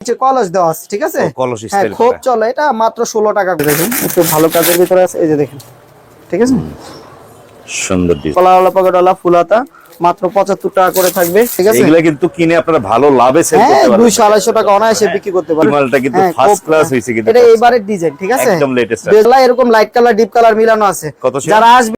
নিচে কলস দেওয়া আছে ঠিক আছে? কলস হ্যাঁ খুব চলে এটা মাত্র ষোলো টাকা করে। দেখুন একটু ভালো কাজের ভিতরে আছে এই যে দেখেন ঠিক আছে? সুন্দর ডিজাইন কলাওয়ালা পকেটওয়ালা ফুলাতা মাত্র পঁচাত্তর টাকা করে থাকবে ঠিক আছে? এগুলা কিন্তু কিনে আপনারা ভালো লাভে সেল হ্যাঁ করতে পারবেন টাকা অনায়াসে বিক্রি করতে পারবেন। মালটা কিন্তু হ্যাঁ, ফার্স্ট ক্লাস কিন্তু এটা ডিজাইন ঠিক আছে? একদম এরকম লাইট কালার ডিপ কালার মিলানো আছে। যারা আসবে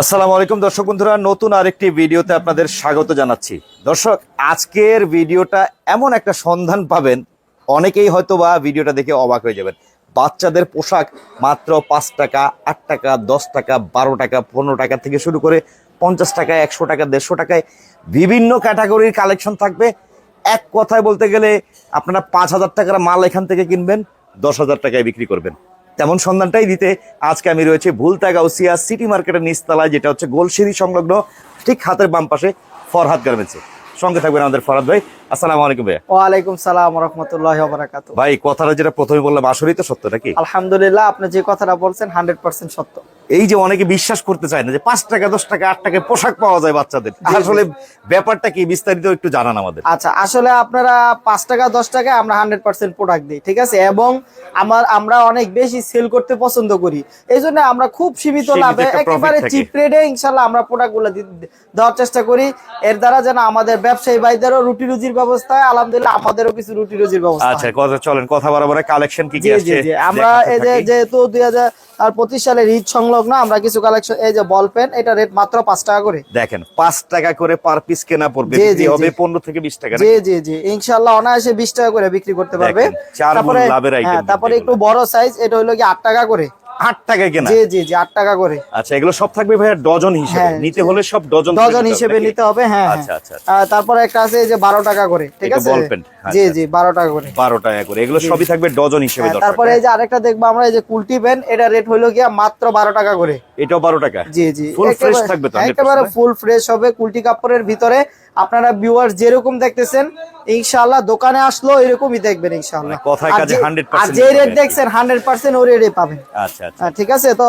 আসসালামু আলাইকুম দর্শক বন্ধুরা, নতুন আরেকটি ভিডিওতে আপনাদের স্বাগত জানাচ্ছি। দর্শক, আজকের ভিডিওটা এমন একটা সন্ধান পাবেন, অনেকেই হয়তো বা ভিডিওটা দেখে অবাক হয়ে যাবেন। বাচ্চাদের পোশাক মাত্র পাঁচ টাকা, আট টাকা, দশ টাকা, বারো টাকা, পনেরো টাকা থেকে শুরু করে পঞ্চাশ টাকা, একশো টাকা, দেড়শো টাকায় বিভিন্ন ক্যাটাগরির কালেকশন থাকবে। এক কথায় বলতে গেলে, আপনারা পাঁচ হাজার টাকার মাল এখান থেকে কিনবেন, দশ হাজার টাকায় বিক্রি করবেন। তেমন সন্ধানটাই দিতে আজকে আমি রয়েছে ভুলতা গাউসিয়া সিটি মার্কেটের নিচতলায়, যেটা হচ্ছে গোলসিরি সংলগ্ন, ঠিক হাতের বাম পাশে ফরহাদ গার্মেন্টসে সঙ্গে থাকবেন আমাদের ফরহাদ ভাই। আসসালামু আলাইকুম ভাইয়া। ওয়ালাইকুম সালাম রহমতুল্লাহ বারাকাত ভাই কথাটা যেটা প্রথমে বললাম আসলেই তো সত্য নাকি? আলহামদুলিল্লাহ আপনি যে কথাটা বলছেন হান্ড্রেড পার্সেন্ট সত্য। এই যে অনেকে বিশ্বাস করতে চায় না যে পাঁচ টাকা দশ টাকা আট টাকায় পোশাক পাওয়া যায় বাচ্চাদের। আসলে ব্যাপারটা কি বিস্তারিত একটু জানান আমাদের। আচ্ছা আসলে আপনারা পাঁচ টাকা দশ টাকা আমরা হান্ড্রেড পার্সেন্ট প্রোডাক্ট দিই ঠিক আছে? এবং আমার আমরা অনেক বেশি সেল করতে পছন্দ করি। এই জন্য আমরা খুব সীমিত লাভে একেবারে চিপ রেটে ইনশাল্লাহ আমরা প্রোডাক্টগুলো দেওয়ার চেষ্টা করি। এর দ্বারা যেন আমাদের ব্যবসায়ী ভাইদেরও রুটি রুজির ব্যবস্থা আলহামদুলিল্লাহ আমাদেরও কিছু রুটি রুজির ব্যবস্থা আচ্ছা কথা চলেন কথা বরাবর কালেকশন কি কি জি আমরা এই যে যেহেতু দুই হাজার আর পঁচিশ সালের ঈদ সংলগ্ন আমরা কিছু কালেকশন এই যে বল পেন এটা রেট মাত্র পাঁচ টাকা করে। দেখেন পাঁচ টাকা করে পার পিস কেনা পড়বে বিক্রি হবে জি। পনেরো থেকে বিশ টাকা জি জি জি। ইনশাল্লাহ অনায়াসে বিশ টাকা করে বিক্রি করতে পারবে। তারপরে হ্যাঁ তারপরে একটু বড় সাইজ এটা হলো কি আট টাকা করে। আট টাকায় কেনা। জি জি জি আট টাকা করে। আচ্ছা এগুলো সব থাকবে ভাইয়া ডজন হিসেবে। হ্যাঁ, নিতে হলে সব ডজন ডজন হিসেবে নিতে হবে হ্যাঁ হ্যাঁ। আচ্ছা, আচ্ছা, আহ, তারপরে একটা আছে এই যে বারো টাকা করে ঠিক আছে? ball pen, জি আচ্ছা। জি বারো টাকা করে। বারো টাকা করে। এগুলো সবই থাকবে ডজন হিসেবে হ্যাঁ, তারপরে এই যে আরেকটা দেখব আমরা এই যে কুলটি পেন এটা রেট হলো গিয়া মাত্র বারো টাকা করে। এটাও বারো টাকা? জি জি। ফুল ফ্রেশ থাকবে একেবারে ফুল ফ্রেশ হবে কুলটি কাপড়ের ভিতরে। আপনারা ভিউয়ার যেরকম দেখতেছেন ইনশাআল্লাহ দোকানে আসলো এরকমই দেখবেন ইনশাআল্লাহ। মানে কথায় কাজে যে- 100% আর যে রেট দেখছেন হান্ড্রেড পার্সেন্ট ওই রেটে পাবেন। আচ্ছা আচ্ছা। হ্যাঁ, ঠিক আছে? তো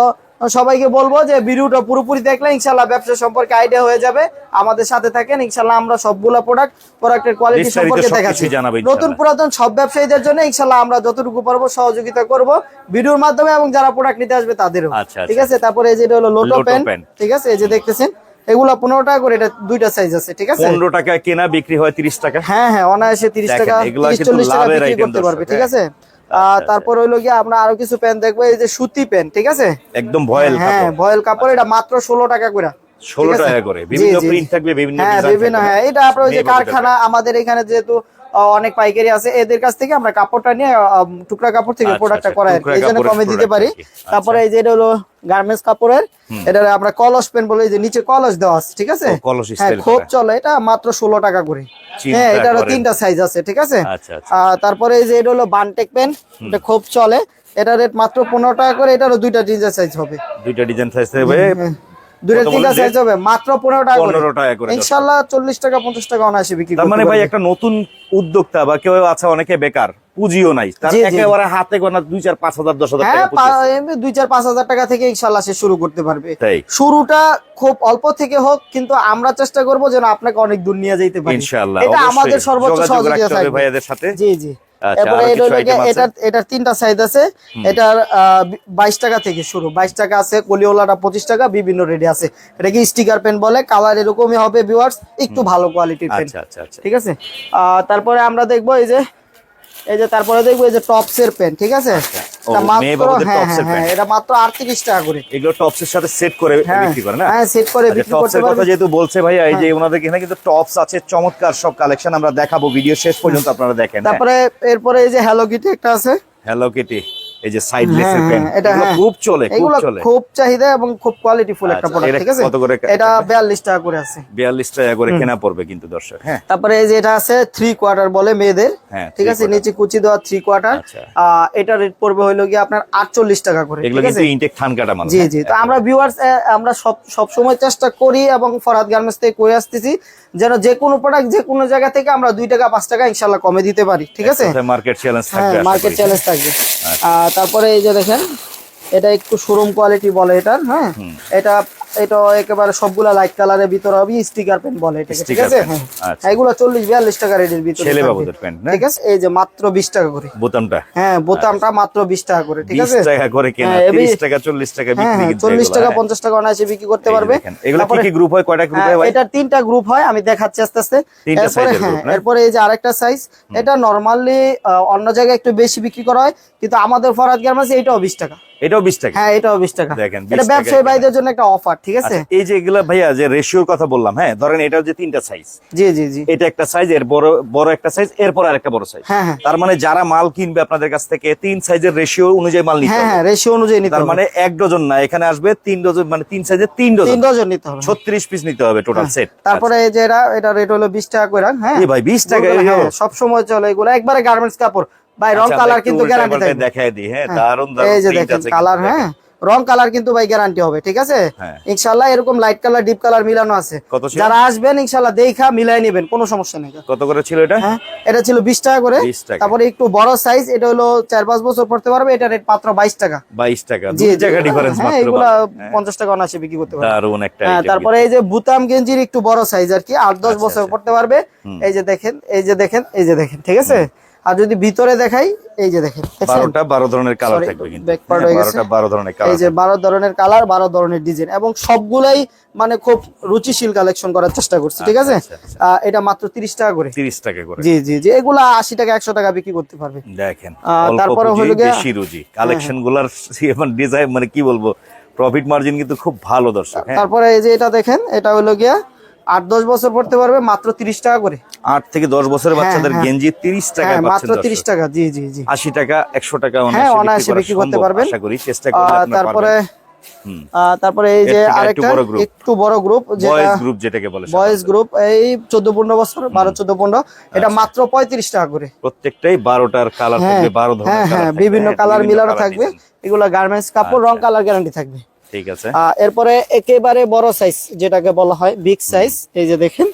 সবাইকে বলব যে ভিডিওটা পুরোপুরি দেখলে ইনশাল্লাহ ব্যবসা সম্পর্কে আইডিয়া হয়ে যাবে। আমাদের সাথে থাকেন ইনশাল্লাহ আমরা সবগুলা প্রোডাক্ট প্রোডাক্টের কোয়ালিটি সম্পর্কে দেখাচ্ছি। নতুন পুরাতন সব ব্যবসায়ীদের জন্য ইনশাল্লাহ আমরা যতটুকু পারব সহযোগিতা করব ভিডিওর মাধ্যমে এবং যারা প্রোডাক্ট নিতে আসবে তাদেরও। আচ্ছা, ঠিক আচ্ছা। আছে? তারপরে এই যে এটা হলো লোটো পেন। ঠিক আছে? এই যে দেখতেছেন এগুলা পনেরো টাকা করে এটা দুইটা সাইজ আছে ঠিক আছে? পনেরো টাকা কেনা বিক্রি হয় তিরিশ টাকা। হ্যাঁ হ্যাঁ অনায়াসে তিরিশ টাকা চল্লিশ টাকা বিক্রি করতে পারবে ঠিক হ্যাঁ। আছে আহ, তারপর হইল গিয়ে আমরা আরও কিছু প্যান দেখব এই যে সুতি প্যান ঠিক আছে? একদম ভয়েল হ্যাঁ ভয়েল কাপড় এটা মাত্র ষোলো টাকা করে ষোলো টাকা করে। বিভিন্ন প্রিন্ট থাকবে বিভিন্ন হ্যাঁ বিভিন্ন হ্যাঁ এটা আপনার ওই যে কারখানা আমাদের এখানে যেহেতু অনেক পাইকারি আছে। এদের কাছ থেকে আমরা কাপড়টা নিয়ে টুকরা কাপড় থেকে আচ্ছা, প্রোডাক্টটা আচ্ছা, করাই। এই জন্য কমে দিতে পারি। আচ্ছা। তারপরে এই যে এটা হলো গার্মেন্টস কাপড়ের। এটা আমরা কলস পেন বলে এই যে নিচে কলস দেওয়া আছে ঠিক আছে? হ্যাঁ খুব চলে। এটা মাত্র ষোলো টাকা করে। হ্যাঁ এটা করেন। তিনটা সাইজ আছে ঠিক আছে? আচ্ছা আচ্ছা তারপরে এই যে এটা হলো বানটেক পেন। এটা খুব চলে। এটা রেট মাত্র পনেরো টাকা করে। এটারও দুইটা ডিজাইন সাইজ হবে। দুইটা ডিজাইন থাকবে হ্যাঁ, দুইটা তিনটা সাইজ হবে মাত্র পনেরো টাকা 15 টাকা করে দর্শক। ইনশাল্লাহ টাকা পঞ্চাশ টাকা অনায়াসে বিক্রি তার মানে ভাই একটা নতুন উদ্যোক্তা বা কেউ আছে অনেকে বেকার পুঁজিও নাই। তার জি, জি। একেবারে হাতে গোনা দুই চার পাঁচ হাজার দশ হাজার টাকা পুঁজি পা- আছে। এমনি দুই চার পাঁচ হাজার টাকা থেকে সে শুরু করতে পারবে। শুরুটা খুব অল্প থেকে হোক কিন্তু আমরা চেষ্টা করব যেন আপনাকে অনেক দূর নিয়ে যেতে পারি। ইনশাআল্লাহ এটা আমাদের সর্বোচ্চ যোগাযোগ সহযোগিতা থাকবে। ভাইয়াদের সাথে। জি জি। আচ্ছা? এটার তিনটা সাইজ আছে। এটার বাইশ টাকা থেকে শুরু। বাইশ টাকা আছে কলিওলাটা পঁচিশ টাকা বিভিন্ন রেডি আছে। এটা কি স্টিকার পেন বলে কালার এরকমই হবে ভিউয়ার্স একটু ভালো কোয়ালিটির পেন আচ্ছা আচ্ছা আচ্ছা। ঠিক আছে? আহ, তারপরে আমরা দেখব এই যে এই যে তারপরে দেখব এই যে টপস এর পেন ঠিক আছে? এটা মাত্র বাবুদের হ্যাঁ হ্যাঁ হ্যাঁ এটা মাত্র আটত্রিশ টাকা করে। এগুলো টপস এর সাথে সেট করে বিক্রি করে না? হ্যাঁ সেট করে আচ্ছা, বিক্রি টপস এর কথা। যেহেতু বলছে ভাইয়া এই যে ওনাদের এখানে কিন্তু টপস আছে চমৎকার সব কালেকশন আমরা দেখাবো ভিডিও শেষ পর্যন্ত আপনারা দেখেন তারপরে এরপরে এই যে হ্যালো কিটি একটা আছে। হ্যালো কিটি এই যে সাইড লেসের হ্যাঁ, পেন হ্যাঁ, এটা হ্যাঁ। খুব চলে খুব চলে। খুব চাহিদা এবং খুব কোয়ালিটিফুল একটা আচ্ছা, প্রোডাক্ট ঠিক আছে? কত করে এটা বিয়াল্লিশ টাকা করে আছে। বিয়াল্লিশ টাকা করে কেনা পড়বে কিন্তু দর্শক হ্যাঁ। তারপরে এই যে এটা আছে থ্রি কোয়ার্টার বলে মেয়েদের ঠিক আছে? নিচে কুচি দেওয়া থ্রি কোয়ার্টার আচ্ছা। এটা রেট পড়বে হইল গিয়ে আপনার আটচল্লিশ টাকা করে এগুলো ঠিক আছে কিন্তু ইনটেক থান কাটা মাল জি? জি। তো আমরা ভিউয়ার্স আমরা সব সব সময় চেষ্টা করি এবং ফরহাদ গার্মেন্টস থেকে করে আসতেছি যেন যে কোনো প্রোডাক্ট যে কোনো জায়গা থেকে আমরা দুই টাকা পাঁচ টাকা ইনশাল্লাহ কমে দিতে পারি ঠিক আছে? মার্কেট চ্যালেঞ্জ থাকবে মার্কেট চ্যালেঞ্জ থাকবে। আচ্ছা। তারপরে এই যে দেখেন এটা একটু শোরুম কোয়ালিটি বলে এটার হ্যাঁ? এটা এটা একেবারে সবগুলা লাইট কালারের ভিতরে হবে স্টিকার পেন বলে ঠিক আছে? হ্যাঁ। আচ্ছা। এগুলো চল্লিশ বিয়াল্লিশ টাকা রেটের ভিতরে ছেলে বাবুদের প্যান্ট ঠিক আছে? এই যে মাত্র বিশ টাকা করে। বোতামটা? হ্যাঁ বোতামটা মাত্র বিশ টাকা করে ঠিক আছে? টাকা করে কেনা হ্যাঁ, টাকা টাকা হ্যাঁ বিক্রি হ্যাঁ টাকা হ্যাঁ। টাকা অনায়াসে করতে পারবে। এগুলো কি কি গ্রুপ হয়? কয়টা গ্রুপ হ্যাঁ, হয় এটা তিনটা গ্রুপ হয় আমি দেখাচ্ছি আস্তে আস্তে। এরপরে হ্যাঁ এই যে আরেকটা সাইজ এটা নরমালি অন্য জায়গায় একটু বেশি বিক্রি করা হয় কিন্তু আমাদের ফরাদ গার্মেন্টস এটাও বিশ টাকা। এটাও বিশ টাকা। হ্যাঁ এটাও বিশ টাকা। দেখেন, এটা ব্যবসায়ী ভাইদের জন্য একটা অফার ঠিক আছে? আচ্ছা, এই যে এগুলা ভাইয়া যে রেশিওর কথা বললাম হ্যাঁ ধরেন এটা তিনটা সাইজ জি জি জি। এটা একটা সাইজ এর বড় বড় একটা সাইজ এরপর আরেকটা বড় সাইজ হ্যাঁ হ্যাঁ। তার মানে যারা মাল কিনবে আপনাদের কাছ থেকে তিন সাইজের রেশিও অনুযায়ী মাল নিতে হ্যাঁ হবে। হ্যাঁ রেশিও অনুযায়ী নিতে তার মানে এক ডজন না এখানে আসবে তিন ডজন মানে তিন সাইজের তিন তিন ডজন। ডজন নিতে হবে। ছত্রিশ পিস নিতে হবে টোটাল সেট তারপরে এই যে এটা এটা রেট হলো বিশ টাকা করে হ্যাঁ? ভাই, 20 টাকা, সব সময় চলে এগুলো। একবারে গার্মেন্টস কাপড়। ভাই রং কালার কিন্তু গ্যারান্টি থাকবে। দেখায় দিই হ্যাঁ হ্যাঁ, দারুণ এই যে দেখেন কালার হ্যাঁ? রং কালার কিন্তু ভাই গ্যারান্টি হবে ঠিক আছে? হ্যাঁ। ইনশাল্লাহ এরকম লাইট কালার ডিপ কালার মিলানো আছে। যারা আসবেন ইনশাল্লাহ দেখা মিলাই নেবেন কোনো সমস্যা নেই। কত করে ছিল এটা? হ্যাঁ এটা ছিল বিশ টাকা করে। তারপরে একটু বড় সাইজ এটা হলো চার পাঁচ বছর পড়তে পারবে এটা রেট মাত্র বাইশ টাকা। বাইশ টাকা দুই। টাকা ডিফারেন্স মাত্র এগুলা হ্যাঁ, পঞ্চাশ টাকা অনায়াসে বিক্রি করতে পারবে। দারুণ একটা হ্যাঁ তারপরে এই যে বুতাম গেঞ্জির একটু বড় সাইজ আর কি আট দশ আচ্ছা, বছর আচ্ছা। পড়তে পারবে। এই যে দেখেন এই যে দেখেন এই যে দেখেন ঠিক আছে? আর যদি ভিতরে দেখাই এই যে দেখেন কিন্তু। দেখছেন? বারোটা বারো ধরনের কালার থাকবে কিন্তু। হ্যাঁ, হয়ে বারো ধরনের এই যে বারো ধরনের কালার বারো ধরনের ডিজাইন এবং সবগুলাই মানে খুব রুচিশীল কালেকশন করার চেষ্টা করছি ঠিক আছে? আচ্ছা, আচ্ছা। এটা মাত্র তিরিশ টাকা করে। তিরিশ টাকা করে। জি জি জি। এগুলা আশি টাকা একশো টাকা বিক্রি করতে পারবে। দেখেন তারপরে হলো গিয়ে- বেশি রুজি কালেকশনগুলার মানে ডিজাইন মানে কি বলব? প্রফিট মার্জিন কিন্তু খুব ভালো দর্শক হ্যাঁ। তারপরে এই যে এটা দেখেন এটা হলো গিয়া আট দশ বছর পড়তে পারবে মাত্র তিরিশ টাকা করে। আট থেকে দশ বছরের বাচ্চাদের হ্যাঁ। গেঞ্জি তিরিশ টাকা হ্যাঁ মাত্র তিরিশ টাকা জি জি জি। আশি টাকা একশো টাকা হ্যাঁ, অনায়াসে বিক্রি করতে পারবেন। আশা করি। চেষ্টা তারপরে তারপরে এই যে আরেকটা একটু বড় গ্রুপ বয়েজ গ্রুপ যেটাকে বলে বয়েজ গ্রুপ এই চোদ্দ পনেরো বছর বারো চোদ্দ পনেরো এটা মাত্র পঁয়ত্রিশ টাকা করে। প্রত্যেকটাই বারোটার কালার হ্যাঁ থাকবে বারো ধরনের হ্যাঁ হ্যাঁ বিভিন্ন হ্যাঁ, কালার মিলানো থাকবে। এগুলো গার্মেন্টস কাপড় রং কালার গ্যারান্টি থাকবে। ঠিক আছে। এরপরে একেবারে বড় সাইজ যেটাকে বলা হয় বিগ সাইজ এই যে দেখেন।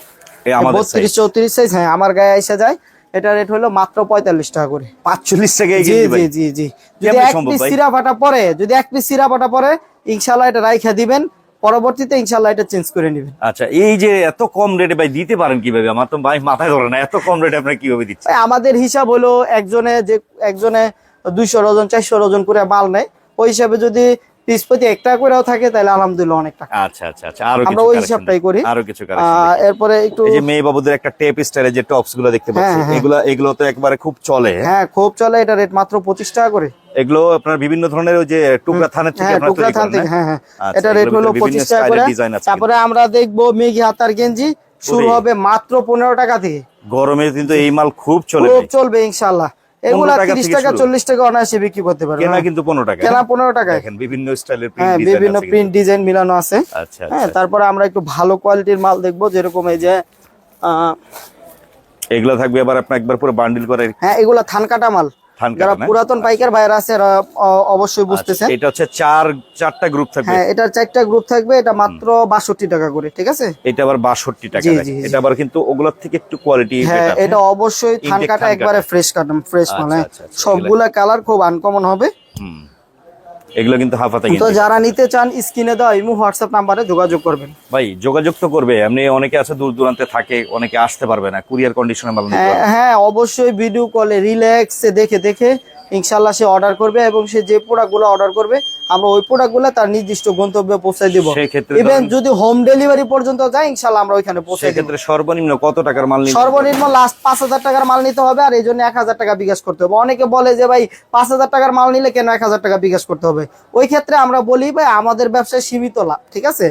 বত্রিশ চৌত্রিশ সাইজ হ্যাঁ আমার গায়ে এসে যায়। এটা রেট হলো মাত্র পঁয়তাল্লিশ টাকা করে। পাঁচচল্লিশ টাকায় জি জি জি জি। যদি এক পিস সিরা ফাটা পরে যদি এক পিস সিরা ফাটা পরে ইনশাল্লাহ এটা রাইখা দিবেন। পরবর্তীতে ইনশাল্লাহ এটা চেঞ্জ করে নেবেন। আচ্ছা এই যে এত কম রেটে ভাই দিতে পারেন কীভাবে? আমার তো ভাই মাথায় ধরে না এত কম রেটে আপনার কীভাবে দিচ্ছেন? আমাদের হিসাব হলো একজনে যে একজনে দুইশো ওজন চারশো ওজন করে মাল নেয়। ওই হিসাবে যদি পিস প্রতি এক টাকা করেও থাকে তাহলে আলহামদুলিল্লাহ অনেক টাকা। আচ্ছা আচ্ছা আচ্ছা। আরও আমরা ওই হিসাবটাই করি। আরও কিছু এরপরে একটু এই যে মেয়ে বাবুদের একটা টেপ স্টাইলের যে টপসগুলো দেখতে পাচ্ছি হ্যাঁ, হ্যাঁ। এগুলো এগুলো তো একবারে খুব চলে। হ্যাঁ? হ্যাঁ খুব চলে। এটা রেট মাত্র পঁচিশ টাকা করে। এগুলো আপনার বিভিন্ন ধরনের ওই যে টুকরা থানের থেকে হ্যাঁ আপনারা টুকরা থান থেকে হ্যাঁ হ্যাঁ। আচ্ছা, এটা রেট হলো ভিতরে পঁচিশ বিভিন্ন টাকা করে। তারপরে আমরা দেখব মেঘি হাতার গেঞ্জি। শুরু হবে মাত্র পনেরো টাকা থেকে। গরমে কিন্তু এই মাল খুব চলে খুব চলবে ইনশাল্লাহ এগুলা টাকা তিরিশ থেকে টাকা অনায়াসে বিক্রি করতে কেনা হ্যাঁ। কিন্তু পনেরো টাকা। কেনা পনেরো টাকা। দেখেন বিভিন্ন স্টাইলের হ্যাঁ বিভিন্ন প্রিন্ট ডিজাইন মিলানো আছে। আচ্ছা হ্যাঁ আচ্ছা। তারপরে আমরা একটু ভালো কোয়ালিটির মাল দেখব যেরকম এই যে এগুলো থাকবে আবার আপনার একবার পুরো বান্ডিল করে হ্যাঁ এগুলা থান কাটা মাল। যারা পুরাতন পাইকার ভাইরা আছে অবশ্যই আচ্ছা, বুঝতেছেন। এটা হচ্ছে চার চারটা গ্রুপ থাকবে। হ্যাঁ এটার চারটা গ্রুপ থাকবে এটা মাত্র বাষট্টি টাকা করে ঠিক আছে? এটা আবার বাষট্টি টাকা। এটা আবার কিন্তু ওগুলোর থেকে একটু কোয়ালিটি হ্যাঁ এটা অবশ্যই থান কাটা একবারে ফ্রেশ কাটম ফ্রেশ হ্যাঁ। আচ্ছা, সবগুলা কালার খুব আনকমন হবে। এগুলো কিন্তু হাফাতে তো কিন্তু। যারা নিতে চান স্ক্রিনে দাও ইমু হোয়াটসঅ্যাপ নাম্বারে যোগাযোগ করবেন। ভাই যোগাযোগ তো করবে। এমনি অনেকে আছে দূর দূরান্তে থাকে অনেকে আসতে পারবে না। কুরিয়ার কন্ডিশনে মাল হ্যাঁ হ্যাঁ অবশ্যই ভিডিও কলে রিল্যাক্সে দেখে দেখে ইনশাল্লাহ সে অর্ডার করবে এবং সে যে প্রোডাক্টগুলো অর্ডার করবে আমরা ওই প্রোডাক্টগুলো তার নির্দিষ্ট গন্তব্যে পৌঁছে দিব। ইভেন যদি হোম ডেলিভারি পর্যন্ত যায় ইনশাল্লাহ আমরা ওইখানে পৌঁছে দিব। সেক্ষেত্রে সর্বনিম্ন কত টাকার মাল নিতে সর্বনিম্ন লাস্ট পাঁচ হাজার টাকার মাল নিতে হবে আর এই জন্য এক হাজার টাকা বিকাশ করতে হবে। অনেকে বলে যে ভাই পাঁচ হাজার টাকার মাল নিলে কেন এক হাজার টাকা বিকাশ করতে হবে? ওই ক্ষেত্রে আমরা বলি ভাই আমাদের ব্যবসায় সীমিত লাভ ঠিক আছে?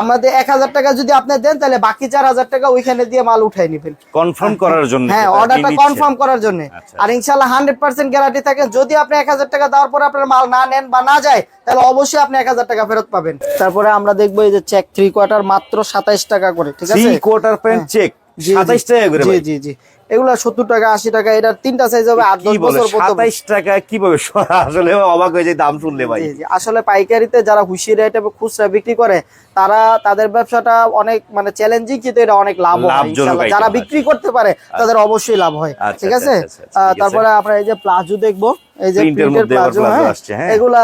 আমাদের এক হাজার টাকা যদি আপনি দেন তাহলে বাকি চার হাজার টাকা ওইখানে দিয়ে মাল উঠাই নেবেন। কনফার্ম করার জন্য হ্যাঁ অর্ডারটা কনফার্ম করার জন্য। আচ্ছা। আর ইনশাল্লাহ হান্ড্রেড পার্সেন্ট গ্যারান্টি থাকে যদি আপনি এক হাজার টাকা দেওয়ার পরে আপনার মাল না নেন বা না যায় তাহলে অবশ্যই আপনি এক হাজার টাকা ফেরত পাবেন। তারপরে আমরা দেখব এই যে চেক থ্রি কোয়ার্টার মাত্র সাতাইশ টাকা করে ঠিক আছে? কোয়ার্টার প্যান্ট চেক জি, জি। সাতাইশ টাকা করে জি জি জি। এগুলা সত্তর টাকা আশি টাকা এটা তিনটা সাইজ হবে আট দশ বছর সাতাইশ টাকা কীভাবে আসলে অবাক হয়ে যায় দাম শুনলে ভাই। জি, জি। আসলে পাইকারিতে যারা হুশিয়ার খুচরা বিক্রি করে তারা তাদের ব্যবসাটা অনেক মানে চ্যালেঞ্জিং কিন্তু এটা অনেক লাভ হয় যারা বিক্রি করতে পারে তাদের অবশ্যই লাভ হয় আচ্ছা, ঠিক আচ্ছা, আছে আচ্ছা, আচ্ছা। তারপরে আমরা এই যে প্লাজো দেখব এই যে প্রিন্টের প্লাজো প্লাজো হ্যাঁ হ্যাঁ। এগুলা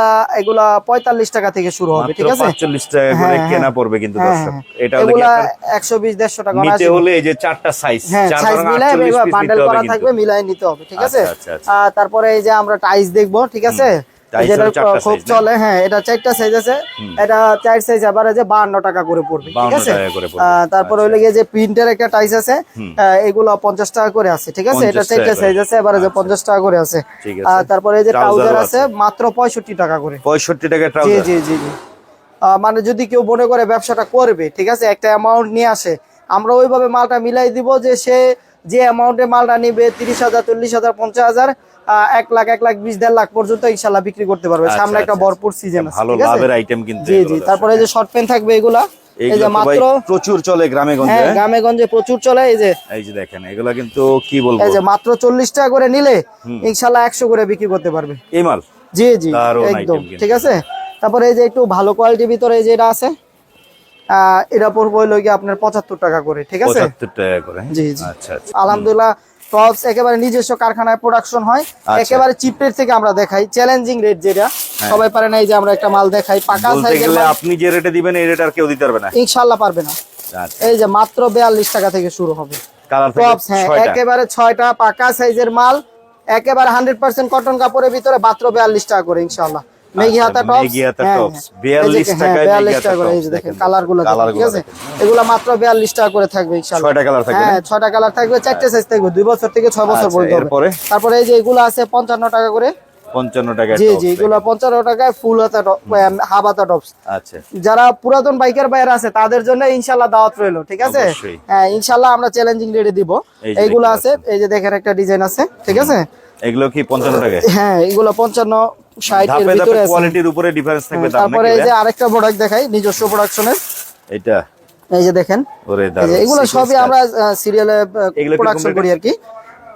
টাকা থেকে শুরু হবে ঠিক আছে পাঁচচল্লিশ টাকা করে হ্যাঁ, কেনা। পড়বে কিন্তু দর্শক। এটা এগুলা আপনার একশো বিশ দেড়শো টাকা নিতে হলে এই যে চারটা সাইজ চার সাইজ বারং মিলাই আটচল্লিশ piece বান্ডেল করা থাকবে নিতে হবে ঠিক আছে আচ্ছা, আচ্ছা, আচ্ছা। তারপরে এই যে আমরা টাইস দেখব ঠিক আছে খুব চলে হ্যাঁ এটা চারটা সাইজ আছে। এটা চার সাইজ আবার যে বাহান্ন টাকা করে পড়বে ঠিক আছে? টাকা করে পড়বে। আহ, তারপরে আচ্ছা। হইলে গিয়ে যে প্রিন্টের একটা টাইস আছে এগুলো পঞ্চাশ টাকা করে আছে ঠিক আছে? এটা চারটা সাইজ আছে এবারে যে পঞ্চাশ টাকা করে আছে। ঠিক আহ, আছে। তারপরে এই যে ট্রাউজার আছে। মাত্র পঁয়ষট্টি টাকা করে। পঁয়ষট্টি টাকা জি জি জি জি। মানে যদি কেউ মনে করে ব্যবসাটা করবে ঠিক আছে? একটা অ্যামাউন্ট নিয়ে আসে আমরা ওইভাবে মালটা মিলাই দিব যে সে যে অ্যামাউন্টে মালটা নিবে তিরিশ হাজার চল্লিশ হাজার পঞ্চাশ হাজার এক লাখ এক লাখ বিশ দেড় লাখ পর্যন্ত ইনশাল্লাহ বিক্রি করতে পারবে। আচ্ছা, সামনে একটা আচ্ছা, ভরপুর সিজন আছে ভালো লাভের আইটেম কিন্তু জি জি তারপরে যে শর্ট পেন থাকবে এগুলা। এই যে মাত্র প্রচুর চলে গ্রামে হ্যাঁ গঞ্জে গ্রামে গঞ্জে প্রচুর চলে এই যে এই যে দেখেন এগুলা কিন্তু কি বলব? এই যে মাত্র চল্লিশ টাকা করে নিলে করে বিক্রি করতে পারবে। এই মাল? জি জি একদম ঠিক আছে? তারপরে এই যে একটু ভালো কোয়ালিটির ভিতরে এই যে এটা আছে। এটা পড়বে হইল গিয়ে আপনার পঁচাত্তর টাকা করে ঠিক আছে? পঁচাত্তর টাকা করে জি, জি। আচ্ছা আচ্ছা। আলহামদুলিল্লাহ টপস একেবারে নিজস্ব কারখানায় প্রোডাকশন হয় আচ্ছা। একেবারে চিপ রেট থেকে আমরা দেখাই চ্যালেঞ্জিং রেট যেটা। সবাই পারে না এই যে আমরা একটা মাল দেখাই পাকা সাইজের আপনি যে রেটে দিবেন এই রেট আর কেউ দিতে পারবে না। ইনশাল্লাহ পারবে না। আচ্ছা। এই যে মাত্র বিয়াল্লিশ টাকা থেকে শুরু হবে। কালার টপস হ্যাঁ একেবারে ছয়টা পাকা সাইজের মাল একেবারে হান্ড্রেড পার্সেন্ট কটন কাপড়ের ভিতরে মাত্র বিয়াল্লিশ টাকা করে ইনশাল্লাহ মেঘি হাতা টপস মেঘি হাতা হ্যাঁ, tops, হ্যাঁ। 42 এই যে, হ্যাঁ, টাকায় 42 মেঘি হাতা টাকা করে এই তারপরে এই যে এগুলো আছে পঞ্চান্ন টাকা করে। পঞ্চান্ন টাকা জি জি এগুলো পঞ্চান্ন টাকায় ফুল হাতা টপ হাফ হাতা টপস আচ্ছা। যারা পুরাতন বাইকের বাইরে আছে তাদের জন্য ইনশাল্লাহ দাওয়াত রইল ঠিক আছে? হ্যাঁ ইনশাল্লাহ আমরা চ্যালেঞ্জিং রেটে দিব। এই এইগুলো আছে এই যে দেখেন একটা ডিজাইন আছে ঠিক আছে? এগুলো কি পঞ্চান্ন টাকা হ্যাঁ এগুলো পঞ্চান্ন ষাট এর ধাপে ধাপে ভিতরে আছে। কোয়ালিটির উপরে ডিফারেন্স থাকবে তারপরে এই যে আরেকটা প্রোডাক্ট দেখাই নিজস্ব প্রোডাকশনের এটা এই যে দেখেন। ওরে এই এগুলো সবই আমরা সিরিয়ালে প্রোডাকশন করি আর কি।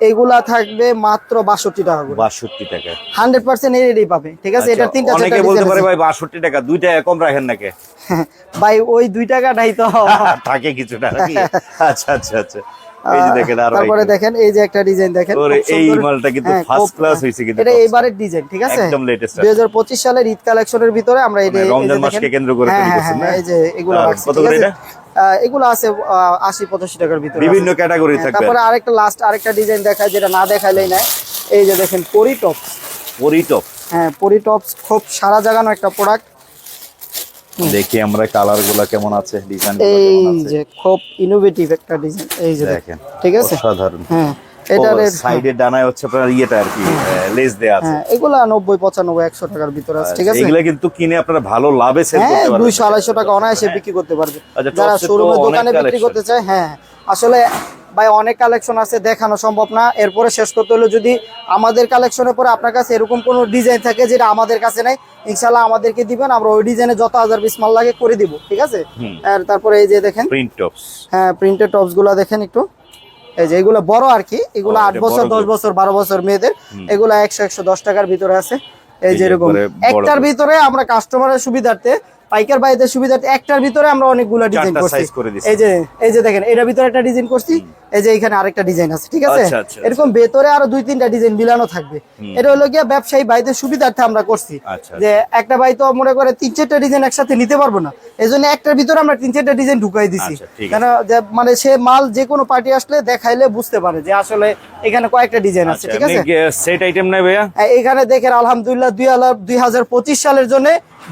এগুলা থাকবে মাত্র বাষট্টি টাকা করে। বাষট্টি টাকা। হান্ড্রেড পার্সেন্ট এরই পাবে ঠিক আছে? এটা আচ্ছা, তিনটা অনেকে বলতে পারে ভাই বাষট্টি টাকা দুই টাকা কম রাখেন নাকি? ভাই ওই দুই টাকাটাই তো থাকে কিছুটা আচ্ছা আচ্ছা আচ্ছা। তারপরে দেখেন এই যে একটা ডিজাইন দেখেন এই মালটা কিন্তু খুব- class হয়েছে কিন্তু এটা এবারের ডিজাইন ঠিক আছে? একদম হাজার পঁচিশ সালের ঈদ কালেকশনের ভিতরে আমরা এটা মানে এই রমজান মাসকে কেন্দ্র করে হ্যাঁ, তৈরি হ্যাঁ, না? হ্যাঁ, এই যে এগুলো রাখছি, কত করে? এটা? এগুলো আছে আশি পঁচাশি টাকার ভিতরে বিভিন্ন ক্যাটাগরি থাকবে। তারপরে আরেকটা লাস্ট আরেকটা ডিজাইন দেখায় যেটা না দেখাইলেই নাই। এই যে দেখেন পরি টপস পরি টপ হ্যাঁ পরি টপস খুব সারা জাগানো একটা প্রোডাক্ট দেখি আমরা কালারগুলা কেমন আছে ডিজাইন এই যে খুব ইনোভেটিভ একটা ডিজাইন এই যে দেখেন ঠিক আছে? অসাধারণ। হ্যাঁ এটার সাইডে ডানায় হচ্ছে আপনার ইয়েটা আর কি লেস দেয়া আছে। হ্যাঁ এগুলা নব্বই পঁচানব্বই একশো টাকার ভিতরে আছে ঠিক আছে? এগুলা কিন্তু কিনে আপনারা ভালো লাভে সেল হ্যাঁ করতে পারবেন টাকা অনায়াসে বিক্রি করতে পারবে। আচ্ছা, যারা শোরুমে দোকানে বিক্রি করতে চায় হ্যাঁ আসলে ভাই অনেক কালেকশন আছে দেখানো সম্ভব না। এরপরে শেষ করতে হলে যদি আমাদের কালেকশনের পরে আপনার কাছে এরকম কোনো ডিজাইন থাকে যেটা আমাদের কাছে নাই ইনশাল্লাহ আমাদেরকে দিবেন আমরা ওই ডিজাইনে যত হাজার বিশ মাল লাগে করে দিব ঠিক আছে? আর তারপরে এই যে দেখেন প্রিন্ট টপস হ্যাঁ প্রিন্টেড টপসগুলা দেখেন একটু। এই যে এগুলো বড় আর কি এগুলো আট বছর দশ বছর বারো বছর মেয়েদের এগুলো একশো একশো দশ টাকার ভিতরে আছে। এই যে এরকম একটার ভিতরে আমরা কাস্টমারের সুবিধার্থে পাইকার ভাইদের সুবিধার্থে একটার ভিতরে আমরা অনেকগুলো ডিজাইন করছি। এই যে এই যে দেখেন এটার ভিতরে একটা ডিজাইন করছি। এই যে এখানে আরেকটা ডিজাইন আছে ঠিক আছে? আচ্ছা, আচ্ছা, এরকম ভেতরে আরও দুই তিনটা ডিজাইন মিলানো থাকবে। এটা হলো গিয়ে ব্যবসায়ী ভাইদের সুবিধার্থে আমরা করছি। আচ্ছা, যে একটা ভাই তো মনে করে তিন চারটা ডিজাইন একসাথে নিতে পারব না। এই জন্য একটার ভিতরে আমরা তিন চারটা ডিজাইন ঢুকাই দিছি। আচ্ছা। কেন মানে সে মাল যে কোনো পার্টি আসলে দেখাইলে বুঝতে পারে যে আসলে এখানে কয়েকটা ডিজাইন আছে আচ্ছা ঠিক আছে? সেট আইটেম নাই ভাইয়া? এখানে দেখেন আলহামদুলিল্লাহ দুই হাজার দুই হাজার পঁচিশ সালের জন্য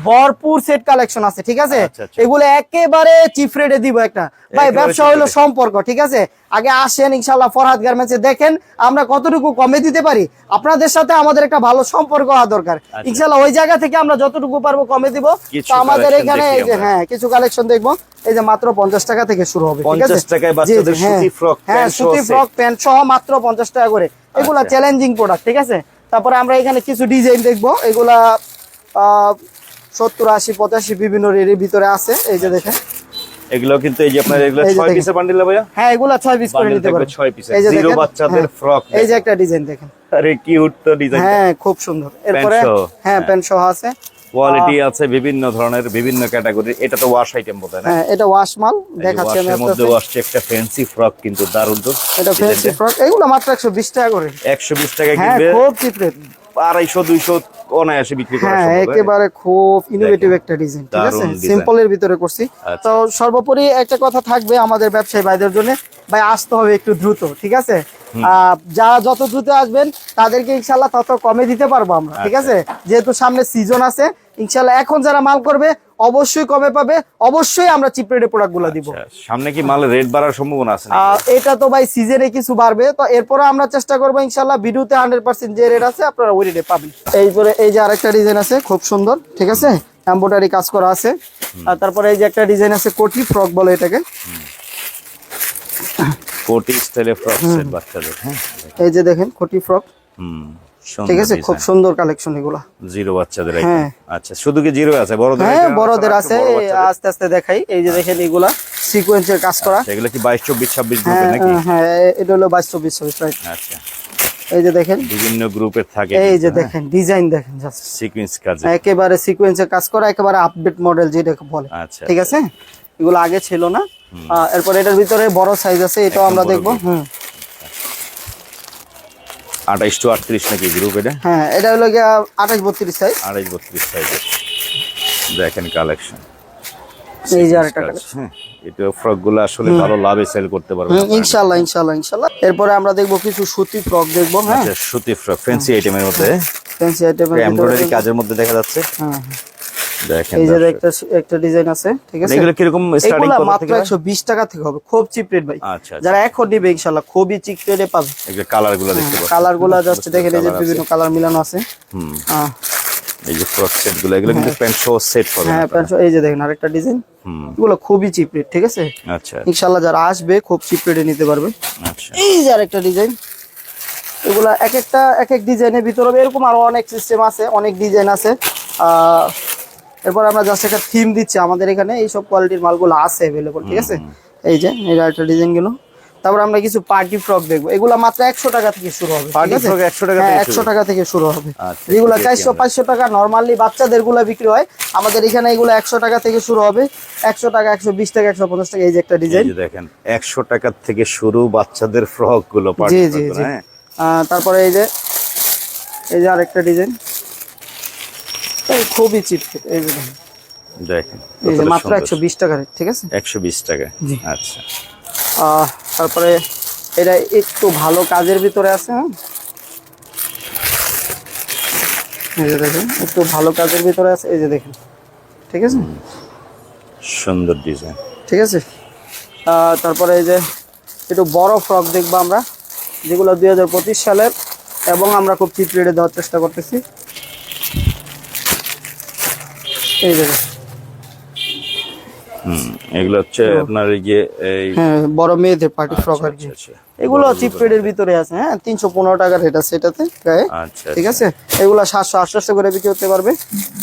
ভরপুর সেট কালেকশন আছে ঠিক আছে? আচ্ছা, আচ্ছা। এগুলো একেবারে চিপ রেটে দিব একটা। ভাই ব্যবসা হলো সম্পর্ক ঠিক আছে? আগে আসেন ইনশাল্লাহ ফরহাদ গার্মেন্টসে দেখেন আমরা কতটুকু কমে দিতে পারি। আপনাদের সাথে আমাদের একটা ভালো সম্পর্ক হওয়া দরকার। ইনশাল্লাহ ওই জায়গা থেকে আমরা যতটুকু পারব কমে দিব। আচ্ছা। তো আমাদের এখানে এই যে হ্যাঁ কিছু কালেকশন দেখব। এই যে মাত্র পঞ্চাশ টাকা থেকে শুরু হবে ঠিক আছে? 50 টাকায় জি, জি, বাচ্চাদের হ্যাঁ। সুতি ফ্রক, হ্যাঁ প্যান্ট সহ সুতি ফ্রক প্যান্ট সহ মাত্র পঞ্চাশ টাকা করে। এগুলা আচ্ছা। চ্যালেঞ্জিং প্রোডাক্ট ঠিক আছে? তারপরে আমরা এখানে কিছু ডিজাইন দেখব। এগুলা সত্তর আশি পঁচাশি বিভিন্ন রেটের ভিতরে আছে। এই যে দেখেন। এগুলো কিন্তু এই যে আপনার এগুলো এই যে ছয় দেখেন। পিসের বান্ডিল ভাইয়া? হ্যাঁ এগুলা ছয় পিস করে নিতে পারবেন। ছয় পিসের জিরো বাচ্চাদের হ্যাঁ, ফ্রক এই যে একটা ডিজাইন দেখেন। আরে কিউট তো ডিজাইন হ্যাঁ খুব সুন্দর। এরপরে হ্যাঁ প্যান্ট সহ আছে। কোয়ালিটি আছে বিভিন্ন ধরনের বিভিন্ন ক্যাটাগরির এটা তো ওয়াশ আইটেম না? হ্যাঁ এটা ওয়াশ মাল। দেখাচ্ছি আমি ওয়াশের মধ্যে আসছে একটা ফ্যান্সি ফ্রক কিন্তু দারুণ তো। এটা ফ্যান্সি ফ্রক এগুলো মাত্র একশো বিশ টাকা করে। একশো বিশ টাকা হ্যাঁ খুব চিপ রেট আড়াইশো দুইশো অনায়াসে বিক্রি করা হ্যাঁ? একেবারে খুব ইনোভেটিভ একটা ডিজাইন ঠিক আছে। সিম্পলের ভিতরে করছি আচ্ছা। তো সর্বোপরি একটা কথা থাকবে আমাদের ব্যবসায়ী ভাইদের জন্য ভাই আসতে হবে একটু দ্রুত ঠিক আছে আহ, যারা যত দ্রুত আসবেন তাদেরকে ইনশাল্লাহ তত কমে দিতে পারব আমরা ঠিক আচ্ছা। আছে যেহেতু সামনে সিজন আছে ইনশাল্লাহ এখন যারা মাল করবে অবশ্যই কমে পাবে? অবশ্যই আমরা চিপ রেটে প্রোডাক্টগুলো দিব। সামনে কি মালের রেট বাড়ার সম্ভাবনা আছে এটা তো ভাই সিজনে কিছু বাড়বে তো এরপরে আমরা চেষ্টা করব ইনশাল্লাহ ভিডিওতে হান্ড্রেড পার্সেন্ট যে রেট আছে আপনারা ওই রেটে পাবেন। এইপরে এই যে আরেকটা ডিজাইন আছে খুব সুন্দর ঠিক আছে? এম্বোটারি কাজ করা আছে। আর তারপরে এই যে একটা ডিজাইন আছে কোটি ফ্রক বলে এটাকে। কোটি স্টাইলে ফ্রক সেট বাচ্চাদের হ্যাঁ? এই যে দেখেন কোটি ফ্রক হুম। ঠিক আছে খুব সুন্দর কালেকশন এগুলা। জিরো বাচ্চাদের হ্যাঁ। আচ্ছা শুধু কি জিরো আছে? বড়দের হ্যাঁ বড়দের আছে আছে? আস্তে আস্তে দেখাই। এই যে দেখেন এগুলা সিকোয়েন্সের কাজ করা। আচ্ছা, এগুলো কি বাইশ চব্বিশ ছাব্বিশ হ্যাঁ গ্রুপের নাকি? হ্যাঁ এটা হলো বাইশ চব্বিশ চব্বিশ রাইট আচ্ছা। এই যে দেখেন। বিভিন্ন গ্রুপের থাকে এই যে দেখেন ডিজাইন দেখেন জাস্ট সিকুয়েন্স কাজে। একেবারে সিকোয়েন্সের কাজ করা একেবারে আপডেট মডেল যেটাকে বলে। আচ্ছা ঠিক আছে? এগুলো আগে ছিল না। এরপর এটার ভিতরে বড় সাইজ আছে এটাও আমরা দেখব। হুম। আঠাইশ টু আটত্রিশ নাকি গ্রুপ এটা? হ্যাঁ এটা হলো গিয়া আঠাশ বত্রিশ সাইজ 28 32 সাইজ দেখেন কালেকশন এই যে আরেকটা কালেকশন এটা ফ্রকগুলো আসলে ভালো লাভে সেল করতে পারবে ইনশাআল্লাহ ইনশাল্লাহ ইনশাল্লাহ এরপরে আমরা দেখব কিছু সুতি ফ্রক দেখব হ্যাঁ। আচ্ছা সুতি ফ্রক ফ্যান্সি আইটেমের মধ্যে। ফ্যান্সি আইটেমের এমব্রয়ডারি কাজের মধ্যে দেখা যাচ্ছে। হ্যাঁ। দেখেন এই যে একটা একটা ডিজাইন আছে ঠিক আছে? এগুলো কীরকম স্টার্টিং কত মাত্র থেকে? টাকা হবে খুব চিপ রেট ভাই। আচ্ছা আচ্ছা। যারা এখন নিবে ইনশাল্লাহ খুবই চিপ রেটে পাবে। এগুলো কালারগুলো দেখতে পাচ্ছেন কালারগুলা জাস্ট বুঝতে দেখেন এই যে বিভিন্ন কালার মিলানো আছে। হুম। এই যে ফ্রক সেটগুলো এগুলো কিন্তু প্যান্ট শো সেট পাবেন হ্যাঁ। প্যান্ট এই যে দেখেন আরেকটা ডিজাইন এগুলো খুবই চিপ রেট ঠিক আছে? আচ্ছা। যারা আসবে খুব চিপ রেটে নিতে পারবে। আচ্ছা। এই যে আরেকটা ডিজাইন এগুলা এক একটা এক এক ডিজাইনের ভিতরে। এরকম আরও অনেক সিস্টেম আছে অনেক ডিজাইন আছে। আহ, এরপর আমরা জাস্ট একটা থিম দিচ্ছি আমাদের এখানে এই সব কোয়ালিটির মালগুলো আছে অ্যাভেলেবল ঠিক আছে? এই যে এই একটা ডিজাইনগুলো। তারপর আমরা কিছু পার্টি ফ্রক দেখব। এগুলো মাত্র একশো টাকা থেকে শুরু হবে Party frock 100 টাকা থেকে একশো শুরু? টাকা থেকে শুরু হবে। আচ্ছা, দেখি চারশো পাঁচশো টাকা। নর্মালি বাচ্চাদেরগুলা বিক্রি হয়। আমাদের এখানে এগুলো একশো টাকা থেকে শুরু হবে। একশো টাকা একশো বিশ টাকা একশো পঞ্চাশ টাকা এই যে একটা এই ডিজাইন যে দেখেন একশো টাকা থেকে শুরু বাচ্চাদের ফ্রকগুলো জি জি জি। হ্যাঁ? তারপরে এই যে এই যে আরেকটা ডিজাইন খুবই চিপ এই যে দেখেন। দেখেন এই যে মাত্র একশো বিশ টাকা ঠিক আছে? একশো বিশ টাকা। আচ্ছা। তারপরে এটা একটু ভালো কাজের ভিতরে আছে হ্যাঁ? এই যে দেখেন একটু ভালো কাজের ভিতরে আছে এই যে দেখেন ঠিক আছে? সুন্দর ডিজাইন ঠিক আছে? তারপরে এই যে একটু বড় ফ্রক দেখব আমরা যেগুলো দুই হাজার পঁচিশ সালের এবং আমরা খুব চিপ রেটে দেওয়ার চেষ্টা করতেছি। এই যে দেখেন। হুম এগুলো হচ্ছে আপনার এই যে এই হ্যাঁ বড় মেয়েদের পার্টি ফ্রক আর কি। আচ্ছা। এগুলো চিপ রেটের ভিতরে আছে হ্যাঁ তিনশো পনেরো টাকা রেট আছে এটাতে গায়ে। আচ্ছা ঠিক আছে? এগুলো সাতশো আটশো করে বিক্রি করতে পারবে।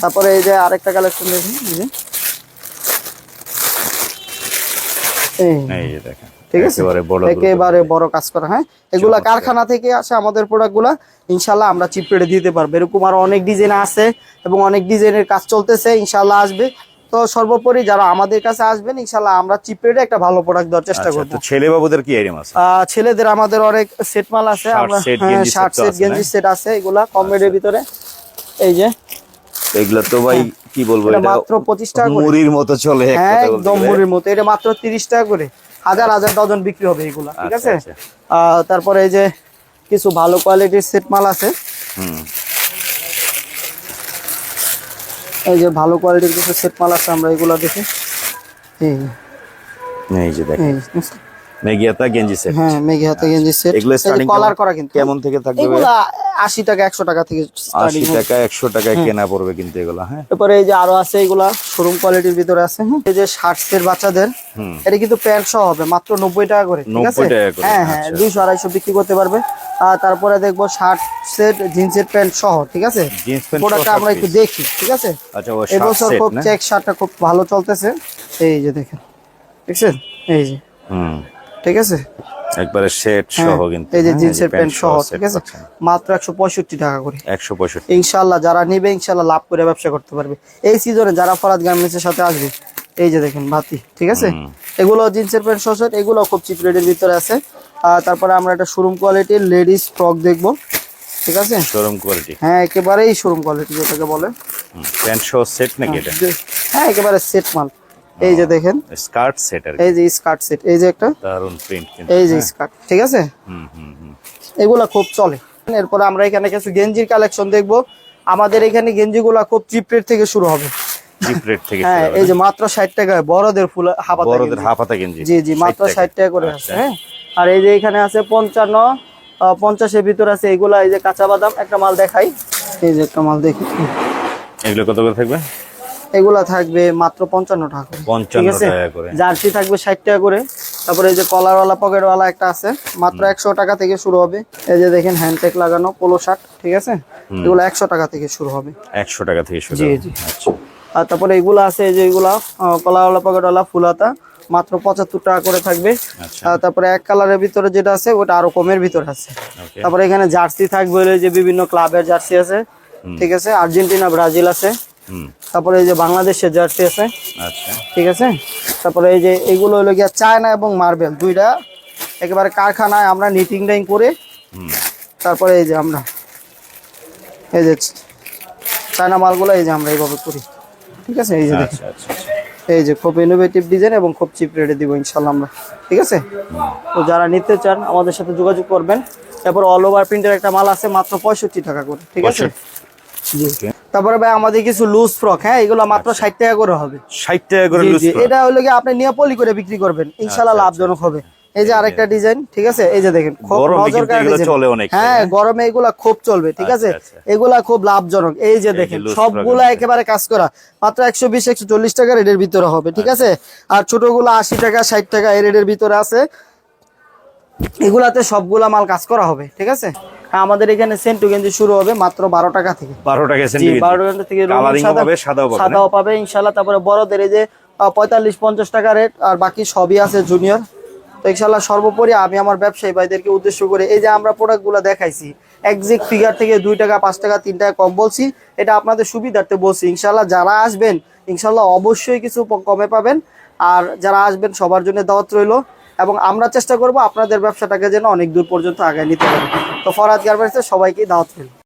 তারপরে এই যে আরেকটা কালেকশন দেখুন এই যে। এই, এই যে দেখেন। ঠিক আছে? একেবারে বড় কাজ করা হ্যাঁ? এগুলা কারখানা থেকে আসে আমাদের প্রোডাক্টগুলা ইনশাল্লাহ আমরা চিপ রেটে দিতে পারব। এরকম আরও অনেক ডিজাইন আছে এবং অনেক ডিজাইনের কাজ চলতেছে ইনশাল্লাহ আসবে। তো সর্বোপরি যারা আমাদের কাছে আসবেন ইনশাল্লাহ আমরা চিপ রেটে একটা ভালো প্রোডাক্ট দেওয়ার চেষ্টা আচ্ছা করব। ছেলে বাবুদের কি আইটেম আছে? ছেলেদের আমাদের অনেক সেট মাল আছে আমরা set, হ্যাঁ শার্ট সেট গেঞ্জি সেট আছে এগুলা কম রেটের ভিতরে। এই যে। এগুলো তো ভাই কি বলব এটা মাত্র 25 টাকা করে। মুড়ির মতো চলে হ্যাঁ একদম। মুড়ির মতো। এটা মাত্র তিরিশ টাকা করে। হাজার হাজার ডজন বিক্রি হবে এগুলা ঠিক আচ্ছা, আছে? আচ্ছা। তারপরে এই যে কিছু ভালো কোয়ালিটির সেট মাল আছে। এই যে ভালো কোয়ালিটির কিছু সেট মাল আছে আমরা এগুলা দেখি। এই যে। দেখেন। মেগিয়াতা গেঞ্জি সেট। হ্যাঁ মেঘে হাতে গেঞ্জি সেট। এগুলো স্টার্টিং কলার করা কিন্তু। কেমন থেকে থাকবে আশি টাকা একশো টাকা থেকে আশি টাকা একশো টাকায় কেনা পড়বে কিন্তু এগুলো হ্যাঁ? তারপরে এই যে আরও আছে এগুলা শোরুম কোয়ালিটির ভিতরে আছে। এই যে শার্টস এর বাচ্চাদের এটা কিন্তু প্যান্ট সহ হবে মাত্র নব্বই টাকা করে ঠিক আছে? 90 টাকা করে, হ্যাঁ হ্যাঁ আচ্ছা। দুইশো আড়াইশো বিক্রি করতে পারবে। আর তারপরে দেখব শার্ট সেট জিন্সের প্যান্ট সহ ঠিক আছে? প্রোডাক্টটা আমরা একটু দেখি ঠিক আছে? আচ্ছা এবছর খুব চেক শার্টটা খুব ভালো চলতেছে। এই যে দেখেন দেখছেন? এই যে হুম। ঠিক আছে? একবারে সেট হ্যাঁ, সহ কিন্তু এই যে হ্যাঁ, জিন্সের প্যান্ট সহ ঠিক আছে? মাত্র একশো পঁয়ষট্টি টাকা করে। একশো পঁয়ষট্টি। ইনশাল্লাহ যারা নিবে ইনশাল্লাহ লাভ করে ব্যবসা করতে পারবে। এই সিজনে যারা ফরাদ গার্মেন্টসের সাথে আসবে এই যে দেখেন বাতি ঠিক আছে। এগুলো জিন্সের প্যান্ট শর্ট এগুলো খুব চিপ রেটের ভিতরে আছে। আর তারপরে আমরা একটা শোরুম কোয়ালিটির লেডিস ফ্রক দেখব ঠিক আছে? শোরুম কোয়ালিটি হ্যাঁ একেবারেই শোরুম কোয়ালিটি যেটাকে বলে। প্যান্ট সহ সেট নাকি এটা? হ্যাঁ একেবারে সেট মাল। এই যে দেখেন। স্কার্ট সেট এই যে স্কার্ট সেট এই যে একটা। দারুণ প্রিন্ট এই যে স্কার্ট ঠিক আছে? হুম হুম হুম। এগুলা খুব চলে। এরপরে আমরা এখানে কিছু গেঞ্জির কালেকশন দেখব। আমাদের এখানে গেঞ্জিগুলা খুব চিপ রেট থেকে শুরু হবে। চিপ রেট থেকে হ্যাঁ এই যে মাত্র টাকায় বড়দের ফুল হাফাতা বড়দের গেঞ্জি। গেঞ্জি। জি জি মাত্র 60 ষাট টাকা করে আছে আচ্ছা। হ্যাঁ। আর এই যে এখানে আছে পঞ্চান্ন আহ, পঞ্চাশের ভিতর আছে এগুলা এই যে কাঁচা বাদাম একটা মাল দেখাই। এই যে একটা মাল দেখি। এগুলো কত করে থাকবে? এগুলা থাকবে মাত্র পঞ্চান্ন টাকা ঠিক আছে? জার্সি থাকবে ষাট টাকা করে। তারপরে এই যে কলারওয়ালা পকেটওয়ালা একটা আছে মাত্র একশো টাকা থেকে শুরু হবে। এই যে দেখেন হ্যান্ডটেক লাগানো পোলো শার্ট ঠিক আছে? এগুলো একশো টাকা থেকে শুরু হবে। একশো টাকা থেকে শুরু জি, জি। আচ্ছা। আর তারপরে এগুলো আছে এই যে এগুলা কলারওয়ালা পকেটওয়ালা ফুলাতা মাত্র পঁচাত্তর টাকা করে থাকবে। আচ্ছা। তারপরে এক কালারের ভিতরে যেটা আছে ওটা আরও কমের ভিতরে আছে। তারপরে এখানে জার্সি থাকবে যে বিভিন্ন ক্লাবের জার্সি আছে ঠিক আছে? আর্জেন্টিনা ব্রাজিল আছে তারপরে এই যে বাংলাদেশের জার্সি আছে। আচ্ছা। ঠিক আছে? তারপরে এই যে এগুলো হলো গিয়া চায়না এবং মার্বেল দুইটা। একেবারে কারখানায় আমরা নিটিং ডাইং করে তারপরে এই যে আমরা এই যে চায়না মালগুলো এই যে আমরা এইভাবে করি। ঠিক আছে? এই যে আচ্ছা আচ্ছা আচ্ছা। এই যে খুব ইনোভেটিভ ডিজাইন এবং খুব চিপ রেটে দিব ইনশাল্লাহ আমরা। ঠিক আছে? তো যারা নিতে চান আমাদের সাথে যোগাযোগ করবেন। তারপর অল ওভার প্রিন্টের একটা মাল আছে মাত্র পঁয়ষট্টি টাকা করে। ঠিক আছে. তারপরে ভাই আমাদের কিছু লুজ ফ্রক হ্যাঁ এগুলো মাত্র ষাট টাকা করে হবে। ষাট টাকা করে এটা হলো কি আপনি নিয়াপলি করে বিক্রি করবেন। ইনশাল্লাহ আচ্ছা, লাভজনক হবে। এই যে আরেকটা ডিজাইন ঠিক আছে? এই যে দেখেন অনেক, হ্যাঁ গরমে এগুলা খুব চলবে ঠিক আছে? আচ্ছা, আচ্ছা। এগুলা খুব লাভজনক। এই যে দেখেন সবগুলা একেবারে কাজ করা। মাত্র একশো বিশ একশো চল্লিশ টাকা রেটের ভিতরে হবে ঠিক আছে? আর ছোটগুলো আশি টাকা ষাট টাকা এই রেটের ভিতরে আছে। এগুলাতে সবগুলা মাল কাজ করা হবে ঠিক আছে? আমাদের এখানে সেন্টু গেঞ্জি শুরু হবে মাত্র বারো টাকা থেকে। বারো টাকা বারো টাকা থেকে সাদাও পাবে ইনশাল্লাহ তারপরে বড়দের এই যে পঁয়তাল্লিশ পঞ্চাশ টাকা রেট আর বাকি সবই আছে জুনিয়র। তো ইনশাল্লাহ সর্বোপরি আমি আমার ব্যবসায়ী ভাইদেরকে উদ্দেশ্য করে এই যে আমরা প্রোডাক্টগুলো দেখাইছি একজিক ফিগার থেকে দুই টাকা পাঁচ টাকা তিন টাকা কম বলছি। এটা আপনাদের সুবিধার্থে বলছি। ইনশাল্লাহ যারা আসবেন ইনশাল্লাহ অবশ্যই কিছু কমে পাবেন। আর যারা আসবেন সবার জন্য দাওয়াত রইল। এবং আমরা চেষ্টা করব আপনাদের ব্যবসাটাকে যেন অনেক দূর পর্যন্ত আগায় নিতে পারি। তো ফরাজ গার্মেন্টসে সবাইকে দাওয়াত রইল।